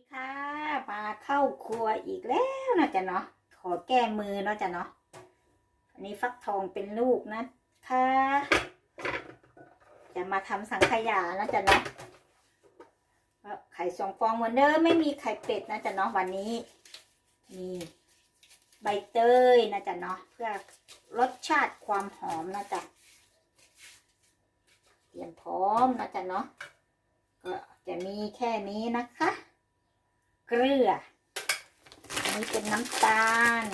ดีค่ะมาเข้าครัวอีกแล้วนะจ๊ะเนาะขอแก้มือเนาะจ๊ะเนาะอันนี้ฟักทองเป็นลูกนะคะจะมาทำสังขยานะจ๊ะเนาะไข่สองฟองเหมือนเดิมไม่มีไข่เป็ดนะจ๊ะเนาะวันนี้มีใบเตยนะจ๊ะเนาะเพื่อรสชาติความหอมนะจ๊ะเตรียมพร้อมนะจ๊ะเนาะก็จะมีแค่นี้นะคะ เกลือ อันนี้เป็นน้ำตาล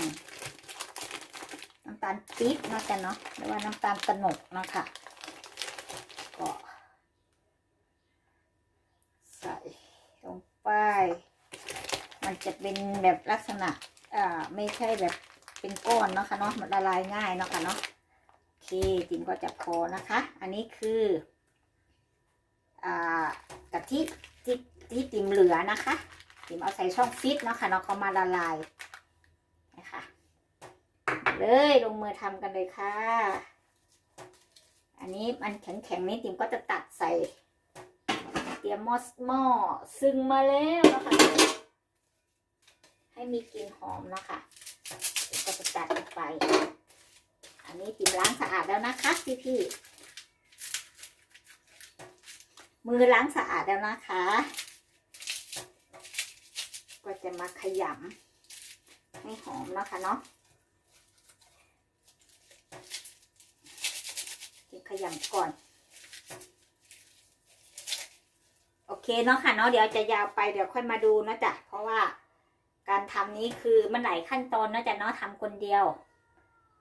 น้ำตาลปี๊บเนาะจ๊ะเนาะหรือว่าน้ำตาลตะโนกเนาะค่ะก็ใส่ลงไป มันจะเป็นแบบลักษณะอ่าไม่ใช่แบบเป็นก้อนเนาะค่ะเนาะมันละลายง่ายเนาะค่ะเนาะโอเคจิมก็จะพอนะคะ อันนี้คืออ่ากะทิที่ที่ติมเหลือนะคะ ติมเอาใส่ช่องฟิตเนาะค่ะเนาะเขามาละลายนะคะเลยลงมือทำกันเลยค่ะ อันนี้มันแข็งๆนี้ติมก็จะตัดใส่เตรียมหม้อหม้อซึ่งมาแล้วนะคะให้มีกลิ่นหอมนะคะก็จะตัดลงไป อันนี้ติมล้างสะอาดแล้วนะคะพี่ๆมือล้างสะอาดแล้วนะคะ ก็จะมาขยำให้หอมนะคะเนาะจะขยำก่อน โอเคเนาะค่ะเนาะเดี๋ยวจะยาวไปเดี๋ยวค่อยมาดูนะจ๊ะเพราะว่าการทำนี้คือมันหลายขั้นตอนนะจ๊ะเนาะทำคนเดียว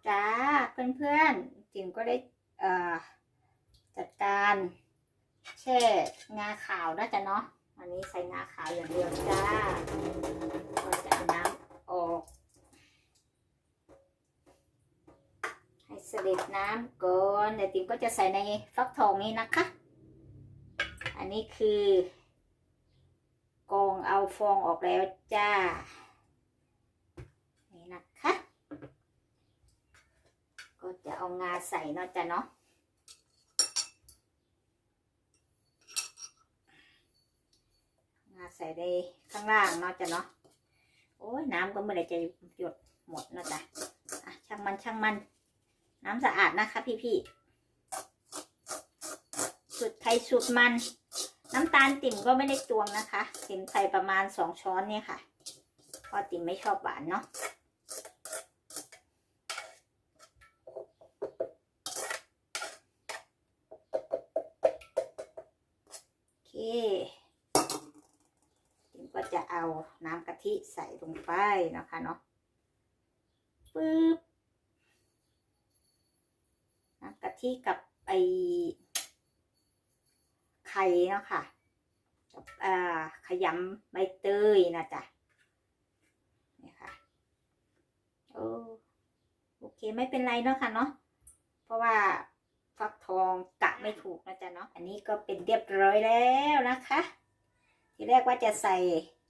จ้าเพื่อนๆจิ๋มก็ได้จัดการแช่งาขาวนะจ๊ะเนาะ อันนี้ใส่งาขาวอย่างเดียวจ้าก็จะเอาน้ำออก ให้เสด็จน้ำก่อนเดี๋ยวติ๋มก็จะใส่ในฟักทองนี้นะคะ อันนี้คือกองเอาฟองออกแล้วจ้า นี่นะคะ ก็จะเอางาใส่เนาะจ้ะเนาะ มา ใส่ในข้างล่างเนาะจ้ะเนาะโอ้ยน้ำก็ไม่ได้จะหยดหมดนะจ๊ะอะช่างมันช่างมัน น้ำสะอาดนะคะพี่พี่สุดใครสุดมัน น้ำตาลติ่มก็ไม่ได้ตวงนะคะ ติ่มใส่ประมาณสองช้อนเนี่ยค่ะพราะติ่มไม่ชอบหวานเนาะโอเค ก็จะเอาน้ำกะทิใส่ลงไปนะคะเนาะปึ๊บน้ำกะทิกับไอไข่เนาะค่ะกับอ่าขยำใบเตยนะจ๊ะนี่ค่ะโอ้โอเคไม่เป็นไรเนาะค่ะเนาะเพราะว่าฟักทองกะไม่ถูกนะจ๊ะเนาะอันนี้ก็เป็นเรียบร้อยแล้วนะคะ ทีแรกว่าจะใส่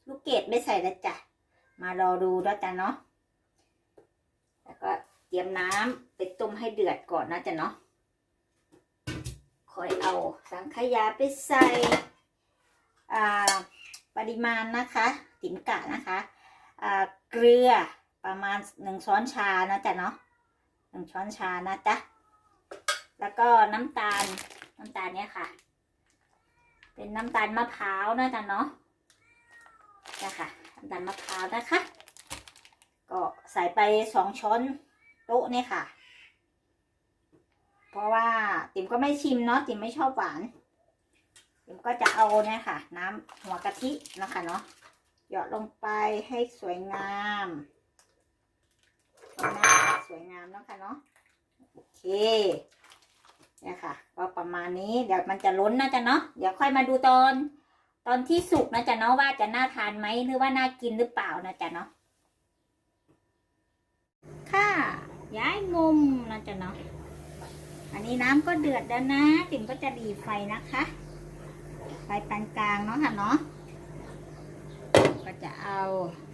ลูกเกดไม่ใส่แล้วจ้ะ มารอดูแล้วจ้ะเนาะ แล้วก็เตรียมน้ำไปต้มให้เดือดก่อนนะจ้ะเนาะคอยเอาสังขยาไปใส่อ่าปริมาณนะคะติมกะนะคะอ่าเกลือประมาณหนึ่งช้อนชานะจ๊ะเนาะหนึ่งช้อนชานะจ๊ะแล้วก็น้ำตาลน้ำตาลเนี้ยค่ะ เป็นน้ำตาลมะพร้าวนะจ๊ะเนาะนะคะน้ำตาลมะพร้าวนะคะ ก็ใส่ไปสองช้อนโต๊ะเนี่ยค่ะ เพราะว่าติ๋มก็ไม่ชิมเนาะติ๋มไม่ชอบหวานติ๋มก็จะเอาเนี่ยค่ะ น้ำหัวกะทินะคะเนาะหยอดลงไปให้สวยงามสวยงามเนาะค่ะเนาะโอเค เนี่ยค่ะ ก็ประมาณนี้เดี๋ยวมันจะล้นนะจ๊ะเนาะเดี๋ยวค่อยมาดูตอน ตอนที่สุกนะจ๊ะเนาะว่าจะน่าทานไหมหรือว่าน่ากินหรือเปล่านะจ๊ะเนาะค่ะย้ายมุมนะจ๊ะเนาะอันนี้น้ำก็เดือดแล้วนะติ๋มก็จะดีไฟนะคะ ไฟปานกลางเนาะค่ะเนาะก็จะเอา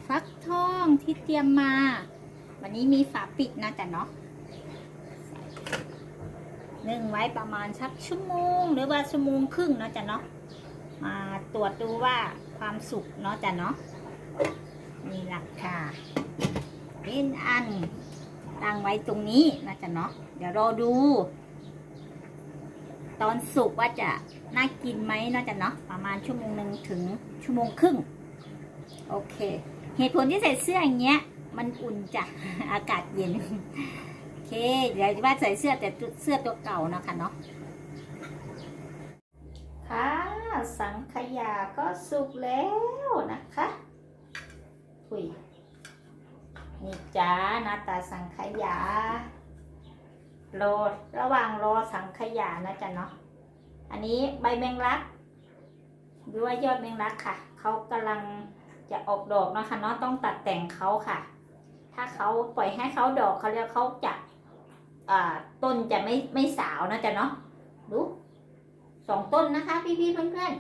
ฟักทองที่เตรียมมา วันนี้มีฝาปิดนะจ๊ะเนาะ นึ่งไว้ประมาณสักชั่วโมง หรือว่าชั่วโมงครึ่งเนาะจ้ะเนาะมาตรวจดูว่าความสุกเนาะจ้ะเนาะนี่หลักค่ะเป็นอันตั้งไว้ตรงนี้นะจ๊ะเนาะเดี๋ยวรอดู ตอนสุกว่าจะน่ากินไหมเนาะจ๊ะเนาะประมาณชั่วโมงหนึ่งถึงชั่วโมงครึ่งโอเค เหตุผลที่ใส่เสื้ออย่างเงี้ย มันอุ่นจ้ะอากาศเย็น เคเดี๋ยวว่าใส่เสื้อแต่เสื้อตัวเก่านะคะเนาะค่ะสังขยาก็สุกแล้วนะคะถุยนี่จ้าหน้าตาสังขยารอระหว่างรอสังขยานะจ๊ะเนาะอันนี้ใบแมงลักหรือว่ายอดแมงลักค่ะเขากำลังจะออกดอกเนาะคะเนาะต้องตัดแต่งเขาค่ะ ถ้าเขาปล่อยให้เขาดอกเขาเรียกเขาจะ ต้นจะไม่ไม่สาวนะจ๊ะเนาะดูสองต้นนะคะ พี่ๆเพื่อน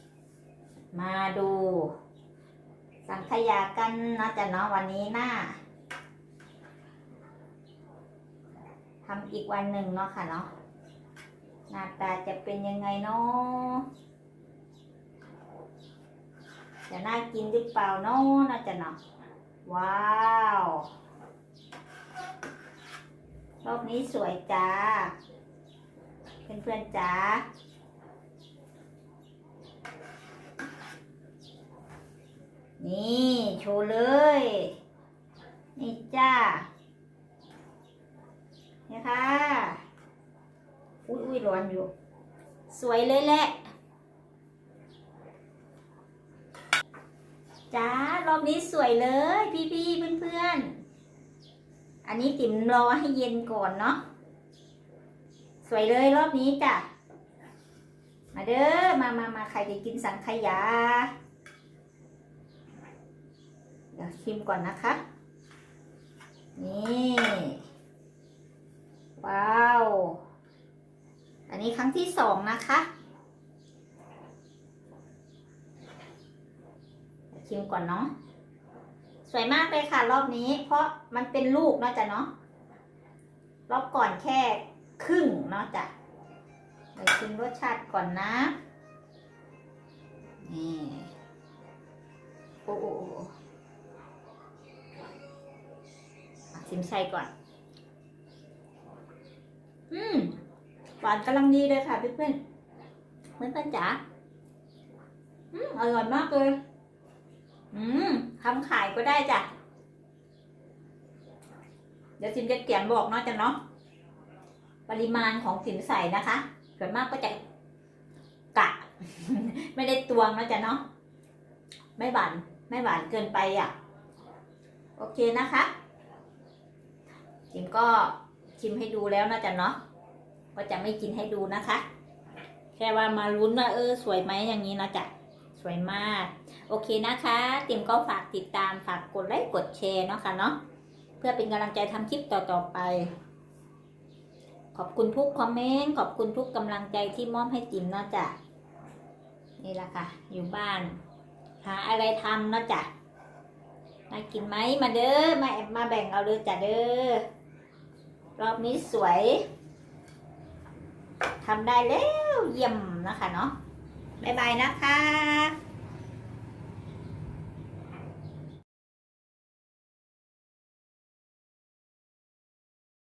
ๆ มาดู สังขยากันนะจ๊ะเนาะวันนี้หน้าทำอีกวันหนึ่งเนาะค่ะเนาะหน้าตาจะเป็นยังไงเนาะจะน่ากินหรือเปล่าเนาะน่าจะเนาะว้าว รอบนี้สวยจ้า เพื่อนๆจ้านี่โชว์เลย นี่จ้านี่ค่ะ อุ้ยอุ้ยร้อนอยู่ สวยเลยแหละ จ้ารอบนี้สวยเลย พี่ๆเพื่อนๆ อันนี้ติ๋มรอให้เย็นก่อนเนาะ สวยเลยรอบนี้จ้ะ มาเด้อ มามามาใครจะกินสังขยา เดี๋ยวชิมก่อนนะคะ นี่ ว้าว อันนี้ครั้งที่สองนะคะชิมก่อนเนาะ สวยมากเลยค่ะ รอบนี้ เพราะมันเป็นลูกเนาะจ้ะเนาะรอบก่อนแค่ครึ่งเนาะจ้ะไปชิมรสชาติก่อนนะนี่โอ้โอ้โอ้อะชิมไส้ก่อน อืมหวานกำลังดีเลยค่ะเพื่อนๆเพื่อนๆจ๋าอืมอร่อยมากเลย อืมทำขายก็ได้จ้ะ เดี๋ยวซิมจะเขียนบอกเนาะจ้ะเนาะ ปริมาณของสินใส่นะคะ ส่วนมากก็จะกะ ไม่ได้ตวงเนาะจ้ะเนาะ ไม่หวาน ไม่หวานเกินไปอะ โอเคนะคะจิมก็ชิมให้ดูแล้วนะจ๊ะเนาะ ก็จะไม่กินให้ดูนะคะ แค่ว่ามาลุ้นว่าเออ สวยไหมอย่างนี้นะจ๊ะ สวยมาก โอเคนะคะติมก็ฝากติดตามฝากกดไลค์กดแชร์เนาะค่ะเนาะเพื่อเป็นกำลังใจทำคลิปต่อๆไป ขอบคุณทุกคอมเมนต์ขอบคุณทุกกำลังใจที่มอบให้ติมเนาะจ๊ะนี่แหละค่ะ อยู่บ้าน หาอะไรทำเนาะจ๊ะมากินไหมมาเด้อมาแอบมาแบ่งเอาเลยจ้ะเด้อรอบนี้สวยทำได้แล้วเยี่ยมนะคะเนาะ บ๊ายบายนะคะ